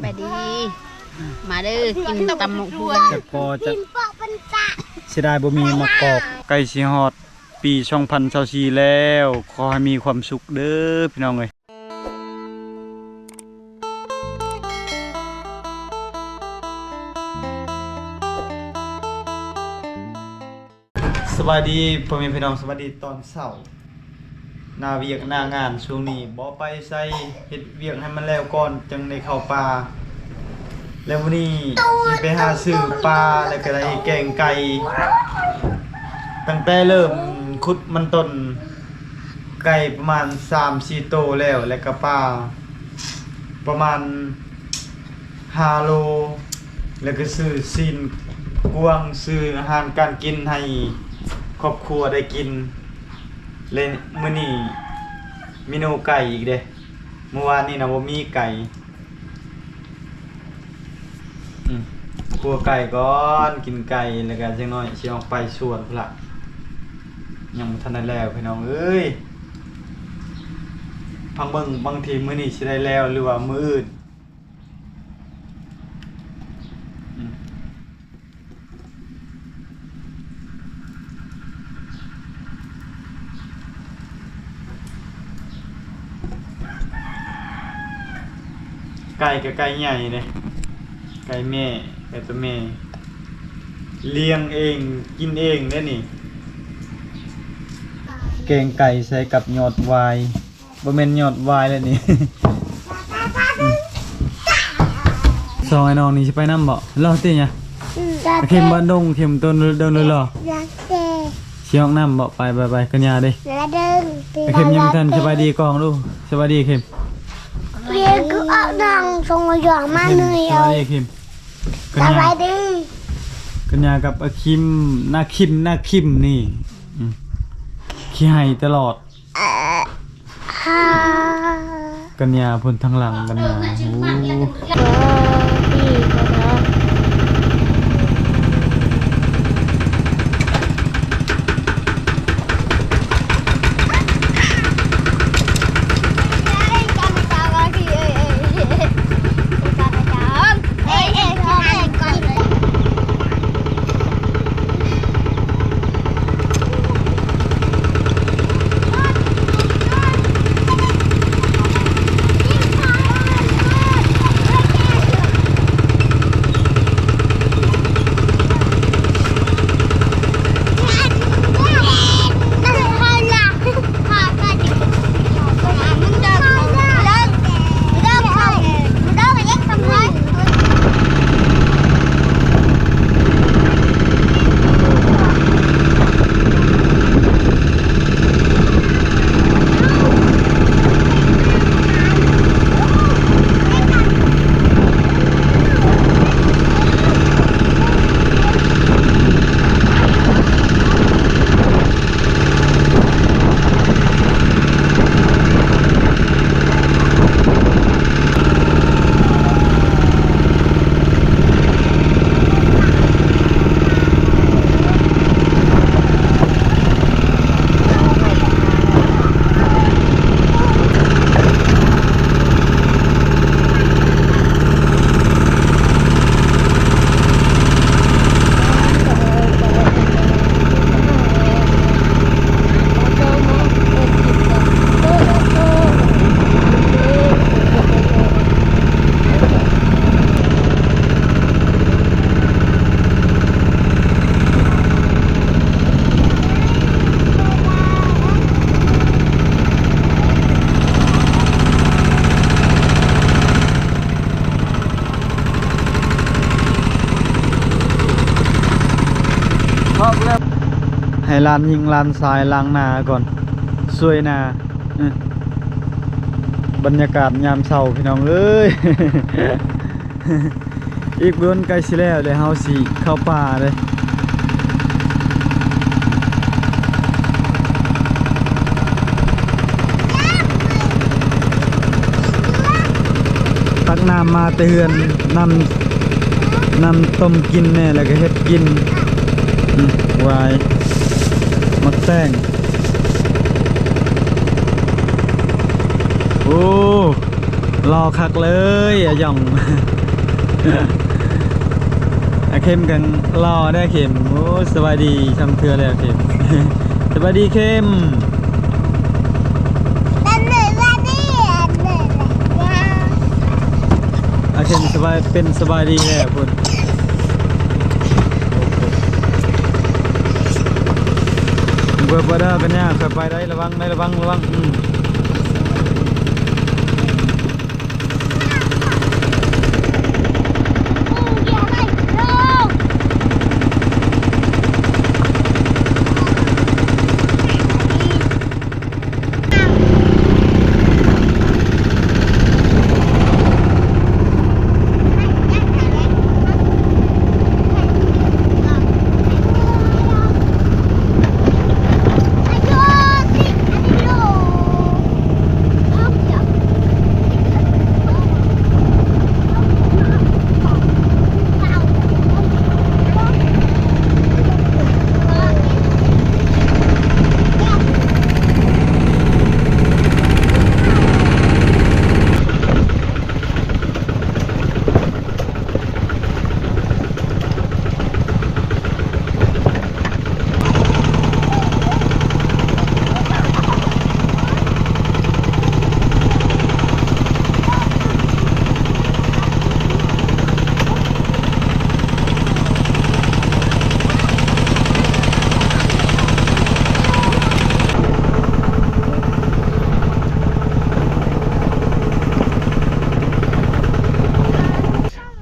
ไปดี มาเด้อกินตำหมกฮวงจะก็จะเสียดายบ่มีมะกอกใกล้สิฮอดปี2024แล้ว ขอให้มีความสุขเด้อพี่น้องเอ้ยสวัสดีพ่อแม่พี่น้องสวัสดีตอนเช้า หน้าเวียกหน้างานช่วงนี้บ่ไปใส่เฮ็ดเวียกให้มันแล้วก่อนจังได้เข้าป่าแล้ววันนี้สิไปหาซื้อปลาแล้วก็ได้แกงไก่ตั้งแต่เริ่มขุดมันต้นไก่ประมาณ3-4โตแล้วแล้วก็ปลาประมาณ5โลแล้วก็ซื้อซีนกวางซื้ออาหารการกินให้ครอบครัวได้กิน เลยมื้อนี้เมนูไก่อีกเด้เมื่อวานนี้นะบ่มีไก่อืมครัวไก่ก่อนกินไก่แล้วกันจังน้อยสิออกไปสวนพุ่นละยังบ่ทันได้แล้วพี่น้องเอ้ยพังเบิ่งบางทีมื้อนี้สิได้แล้วหรือว่ามื้ออื่น ไก่กับไก่ใหญ่เด้ไก่แม่ไก่ตัวแม่เลี้ยงเองกินเองได้นี่แกงไก่ใส่กับยอดวายบ่แม่นยอดวายแล้วนี่อืมสองไอ้น้องนี่สิไปนำบ่รอติหยังเข็มบ้านดงเข็มต้นเดินเลยเหรอรักเจสิออกน้ำบ่ไปไปไปกันยาเด้และเดินไอ้เข็มยังบ่ทันสบายดีกองลูกสบายดีเข็ม เรียนก็เอาดังทรงหยองมาเหนื่อยสเอาบายดีเข็มกันสยาบายดีกัญญากับอาคิมหน้าคิมหน้าคิมนี่อืมขี้ให้ตลอดฮ่ากัญญาพนทางหลังกัญญาโอ้ก็ ลานยิงลานทรายลางนาก่อนสวยนาบรรยากาศยามเช้าพี่น้องเอ้ย อีกเบือนใกลสิแล้วเดี๋ยวเฮาสิเข้าป่าเลยตักน้ำมาเตือนนำนำต้มกินแน่แล้วก็เฮ็ดกินวาย แตงรอคักเลยอะหย่องอะเข้มกันรอได้เข้มโอ้สบายดีทำเทือเลยอะเข้มสบายดีเข้มนั่นเลยว่านี่อันเลยนะอะเข้มสบายเป็นสบายดีแล้วพุ่ เบิร์บเด้อเป็นยังค่อยไปได้ระวังได้ระวังระวังอืม อย่าไปลง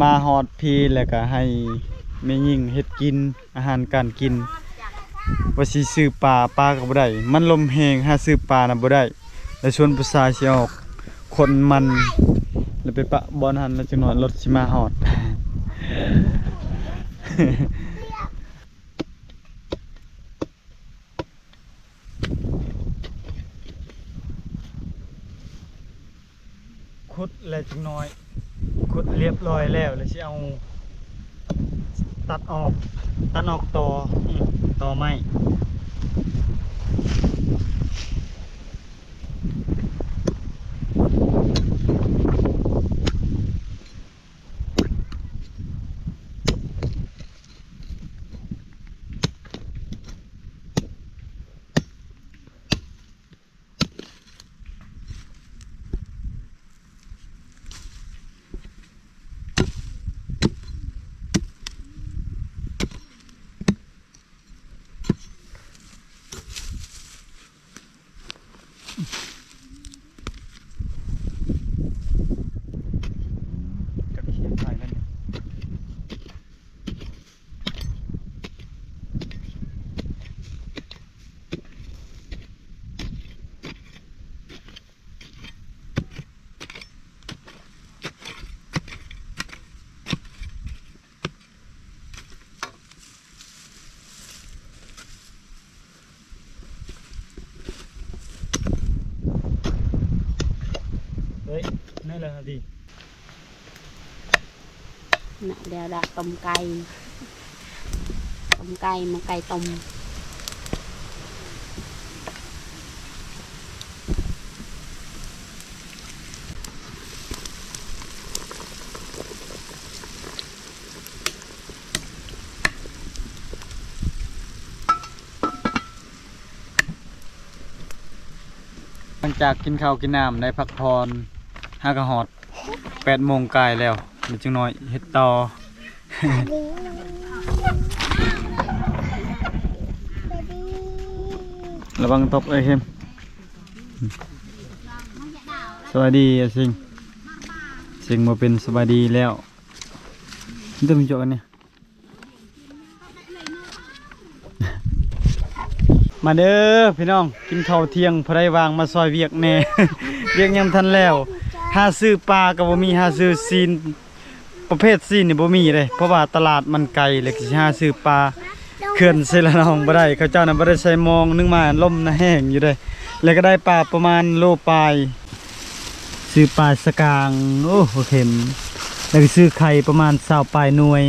มา ฮอดพีแล้วก็ให้แม่ยิ่งเฮ็ดกินอาหารการกินว่าสิซื้อปลาปลาก็บ่ได้ มันลมแหงหาซื้อปลาน่ะบ่ได้ แล้วชวนผู้ชายสิออกคนมัน แล้วไปปะบอนหันแล้วจังหน่อยรถสิมาฮอดขุดแล้วจังน้อย ขุดเรียบร้อยแล้วแล้วสิเอา ตัดออก ตัดออกต่อต่อไม้กับเขียนไทยนั่นเนี่ยเฮ้ยนี่เลยดี น่ะ เดี๋ยวดักต้มไก่ต้มไก่มาไก่ต้มหลังจากกินข้าวกินน้ำได้พักผ่อนห้ากระหอดแปดโมงกายแล้ว เดี๋ยวจังน้อยเฮ็ดต่อ ระวังตกเอ้ยเข้มสวัสดีอะสิงสิงมาเป็นสวัสดีแล้วนี่ต้องมีโจกันเนี่ย มาเด้อพี่น้องกินข้าวเที่ยงพอได้วางมาซอยเวียกแน่ เวียกยังทันแล้วหาซื้อปลาก็บ่มีหาซื้อซีน ประเภทซีนนี่บ่มีเลยเพราะว่าตลาดมันไกลเลยสิหาซื้อปลาเขื่อนเซละนองบ่ได้เขาเจ้าน่ะบ่ได้ใส่มองนึงมาล่มน่ะแห้งอยู่เด้แล้วก็ได้ปลาประมาณโลปลายซื้อปลาสกางโอ้โหเข็มแล้วก็ซื้อไข่ประมาณ20ปลายหน่วย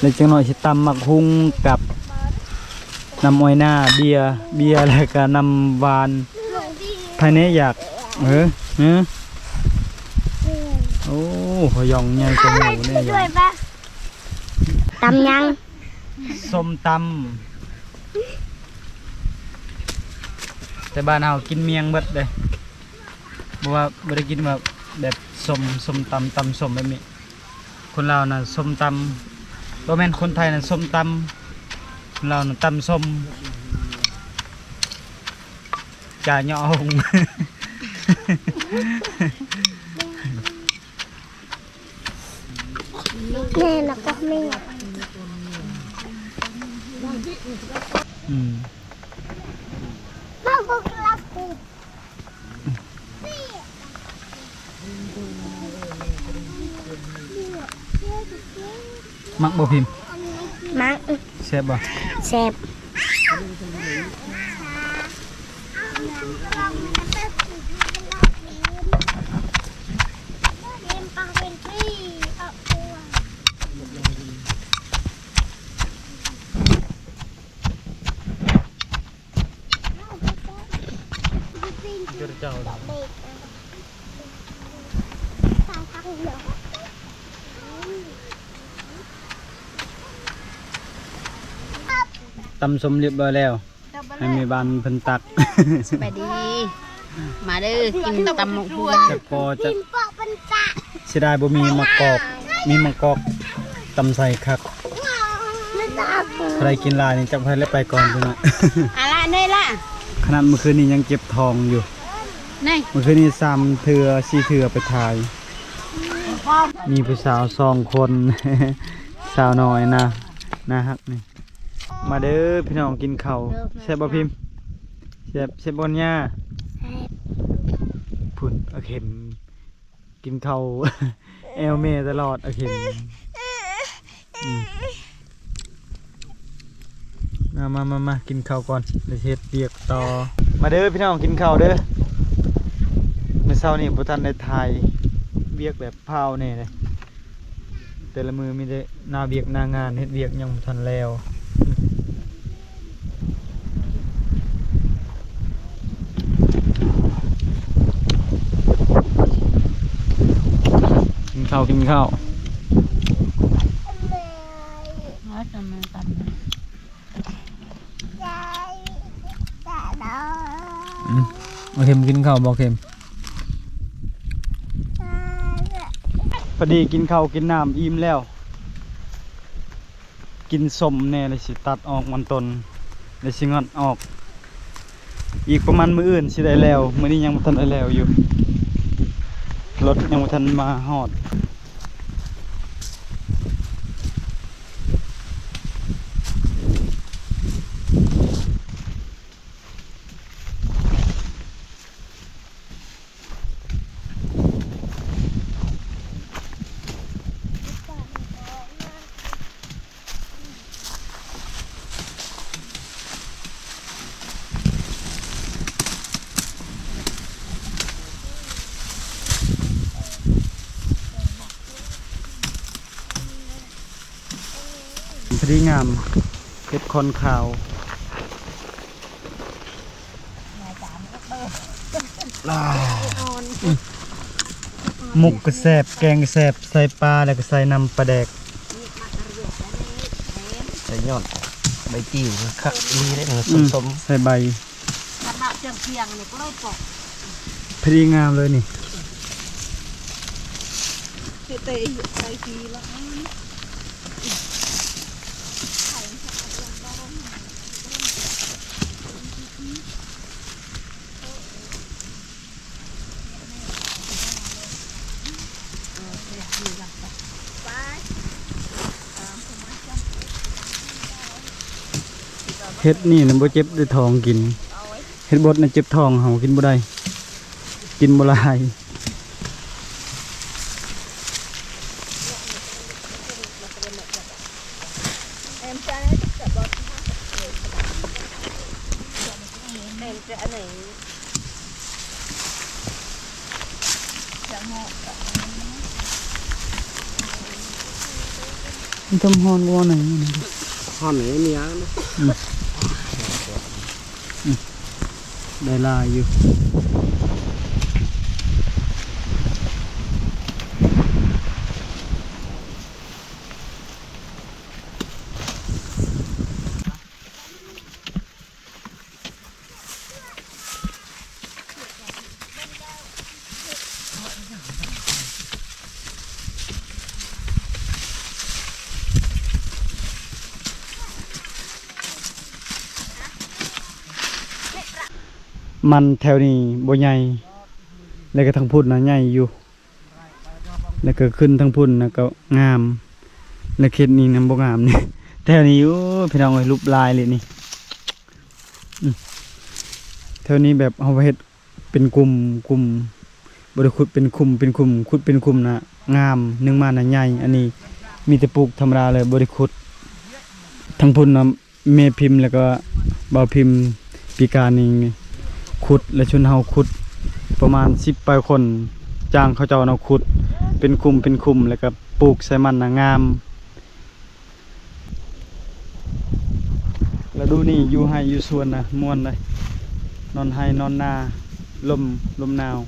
แล้วจังหน่อยสิตำหมักฮุงกับน้ำอ้อยหน้าเบียร์เบียร์แล้วก็น้ำหวาน ภายในอยาก เออเออโอ้หอยองใหญ่กว่าหมูแน่ยด้วอยงปะตำยังส้มตำแต่บ้านเฮากินเมียงเบิดเลยบ่ว่าบ่ได้กินแบบแบบส้มส้มตำตำส้มแบบนี้คนลาวน่ะส้มตำบ่แม่นคนไทยน่ะส้มตำคนลาวน่ะตำส้ม จ่าเหยาะหงแม่แล้วก็แม่ อืม พ่อก็รักกู มักบ่พิมพ์ มัง แซ่บบ่ แซ่บ เจ้า ตำส้มเรียบร้อยแล้ว ให้มีบานเพิ่นตักสบายดี มาเด้อกินตำหมกพวงแต่พอจะกินปอกเป็นตะเสียดายบ่มีมะกอก มีมะกอกตำใส่คักไม่ตากูใครกินหลายนี่จักไผแล้วไปก่อนพุ่นน่ะอะละเด้ล่ะขนาดเมื่อคืนนี้ยังเก็บทองอยู่นี่เมื่อคืนนี้ซ้ำเถือสี่เถือไปถ่าย มีผู้สาวสองคน สาวน้อยนะนะฮักนี่ มาเด้อพี่น้องกินข้าวแซ่บบ่พิมพ์แซ่บแซ่บบนย่าพุ่นเอาเข็ม กินข้าวแอลเมตลอดเอาเข็มอืมมามามามากินข้าวก่อนเดี๋ยวสิเฮ็ดเบียกต่อ มาเด้อพี่น้องกินข้าวเด้อเมื่อเช้านี้บ่ทันได้ถ่ายเบียกแบบพาวแน่เลยแต่ละมือมีแต่หน้าเบียกหน้างานเฮ็ดเบียกยังบ่ทันแล้ว ข้าวกินข้าวเอาตำมาตำอืมเอาเข็มกินข้าวบ่เข็มพอดีกินข้าวกินน้ำอิ่มแล้ว กินสมแน่เลยสิตัดออกมันตนเลยสิงอนออก อีกประมาณมื้ออื่นสิได้แล้ว มื้อนี้ยังบ่ทันได้แล้วอยู่ รถยังไม่ทันมาหอด งามเก็บคอนขาวลาหมุกกระแสบแกงกระแสบใส่ปลาแล้วก็ใส่น้ำปลาแดกใส่ยอดใบจิ๋วคักดีเลยเนอะอืมสมใส่ใบขนาดเจียงเพียงนี่ก็เลยปอกพอดีงามเลยนี่เฮ็ดนี่นะบ่เจ็บด้วยท้องกินเฮ็ดบดน่ะเจ็บท้องเฮากินบ่ได้ กินบ่หลายมันทำฮอนบ่หนึ่งหอมอย่างนี้มีอะ ได้ห มันแถวนี้บ่ใหญ่แล้วก็ทางพุ่นน่ะใหญ่อยู่ แล้วก็ขึ้นทางพุ่นนะก็งาม แล้วเขตนี้น่ะบ่งามนี่แถวนี้โอ้ยพี่น้องเอ้ยรูปลายเลยนี่แถวนี้แบบเอาไว้เฮ็ดเป็นกลุ่มกลุ่มบ่ได้ขุดเป็นคุมเป็นคุมขุดเป็นคุมนะงามนึงมานะใหญ่อันนี้มีแต่ปลูกธรรมดาเลยบ่ได้ขุดทางพุ่นน่ะแม่พิมพ์แล้วก็เบาพิมพ์ปีการนี่ ขุดและชุนเฮาขุดประมาณสิบปลายคนจ้างเขาเจ้าเอาขุด เป็นคุมเป็นคุมแล้วก็ปลูกใส่มันนะงาม แล้วดูนี่อยู่ให้อยู่สวนนะม่วนเลยนอนให้นอนนาลมลมหนาว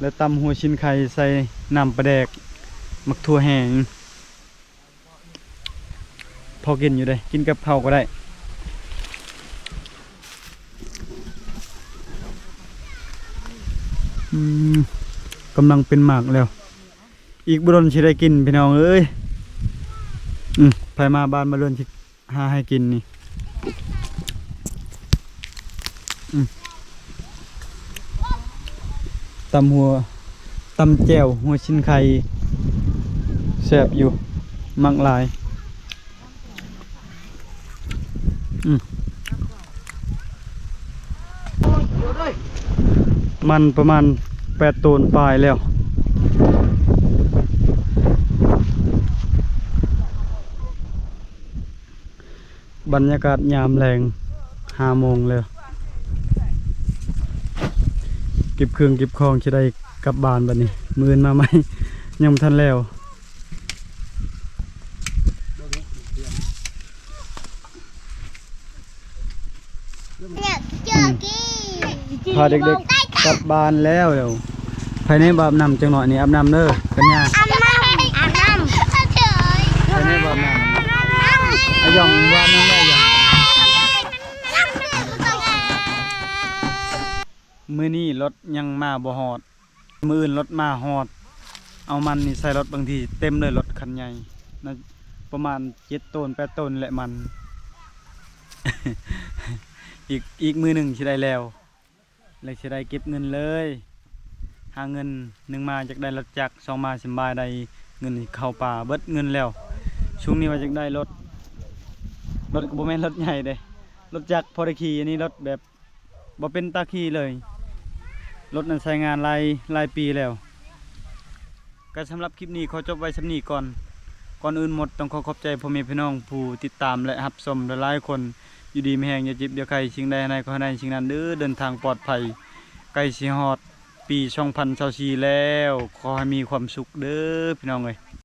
แล้วตำหัวชิ้นไข่ใส่น้ำปลาแดก มักทั่วแห้งพอกินอยู่ได้ กินกับข้าก็ได้ อืม กำลังเป็นหมากแล้ว อีกบุรนชิได้กินพี่น้องเอ้ยอืมไปมาบ้านมาเรือนชิหาให้กินนี่ตำหัวตำแจ่วหัวชิ้นไข่แซ่บอยู่ มักลาย อืม มันประมาณแปดตูนปลายแล้ว บรรยากาศยามแรงห้าโมงแล้วเก็บเครื่องเก็บของจะได้กลับบ้านบัดนี้ มือนมาไหมยังบ่ทันแล้วเนี่ยเจอกี้พาเด็กๆ กลับบ้านแล้วเดี๋ยวภายในบาบน้ำจังหน่อยนี่อาบน้ำเด้อกันยาอาบน้ำอาบน้ำเฉยภายในบาบน้ำอายองว่าน้ำได้ยังมื้อนี้รถยังมาบ่ฮอด มื้ออื่นรถมาฮอด เอามันนี่ใส่รถบางทีเต็มเลยรถคันใหญ่นะประมาณ7ต้น8ต้นแหละมัน อีกอีกมือหนึ่งสิได้แล้ว เลยสิได้เก็บเงินเลย หาเงินหนึ่งมาจากได้รถจักรสองมาสิบายได้เงินเข้าป่าเบิดเงินแล้วช่วงนี้ว่าจากได้รถรถกบแม่นรถใหญ่เด้รถจักรพอได้ขี่อันนี้รถแบบบ่เป็นตาขี่เลยรถนั้นใช้งานลายลายปีแล้วก็สำหรับคลิปนี้ขอจบไว้สำนีก่อนก่อนอื่นหมดต้องขอขอบใจพ่อแม่พี่น้องผู้ติดตามและรับชมหลายๆคน อยู่ดีไม่แห้งอย่าจิบเดี๋ยวใครชิงได้ในขอให้ได้ชิงนั้นเด้อเดินทางปลอดภัยใกล้สิฮอดปีช่องพันชาวชีแล้ว ขอให้มีความสุขเด้อพี่น้องเอ้ย